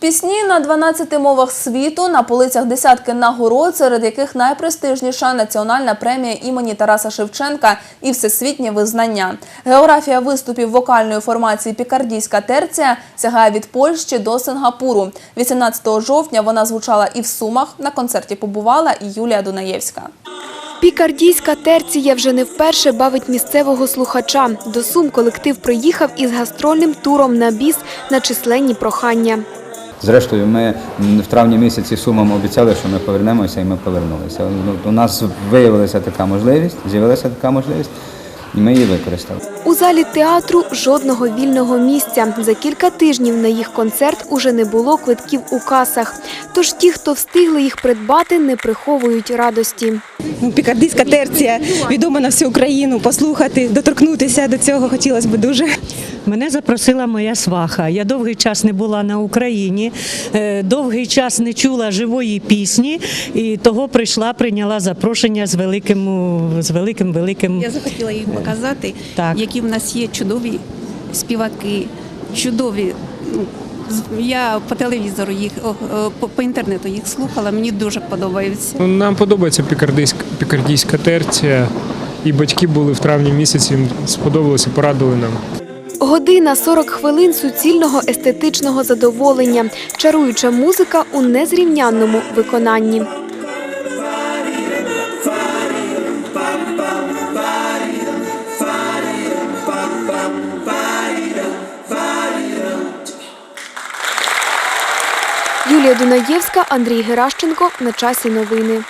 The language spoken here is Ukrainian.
Пісні на 12 мовах світу, на полицях десятки нагород, серед яких найпрестижніша національна премія імені Тараса Шевченка і всесвітнє визнання. Географія виступів вокальної формації Пікардійська терція сягає від Польщі до Сингапуру. 18 жовтня вона звучала і в Сумах. На концерті побувала і Юлія Дунаєвська. Пікардійська терція вже не вперше бавить місцевого слухача. До Сум колектив приїхав із гастрольним туром на біс на численні прохання. Зрештою, ми в травні місяці сумам обіцяли, що ми повернемося, і ми повернулися. Ну, У нас виявилася така можливість, з'явилася така можливість, і ми її використали. У залі театру жодного вільного місця. За кілька тижнів на їх концерт уже не було квитків у касах. Тож ті, хто встигли їх придбати, не приховують радості. Ну, Пікардійська терція відома на всю Україну. Послухати, доторкнутися до цього хотілося б дуже. Мене запросила моя сваха. Я довгий час не була на Україні, е, довгий час не чула живої пісні, і того прийшла, прийняла запрошення з великим, з великим, великим. Я захотіла їм показати, Так. які в нас є чудові співаки, чудові. ну, Я по телевізору їх по, по інтернету їх слухала. Мені дуже подобаються. Ну, Нам подобається пікардійська, пікардійська терція. І батьки були в травні місяці, їм сподобалося, порадили нам. Година 40 хвилин суцільного естетичного задоволення, чаруюча музика у незрівнянному виконанні. Юлія Дунаєвська, Андрій Геращенко. На часі новини.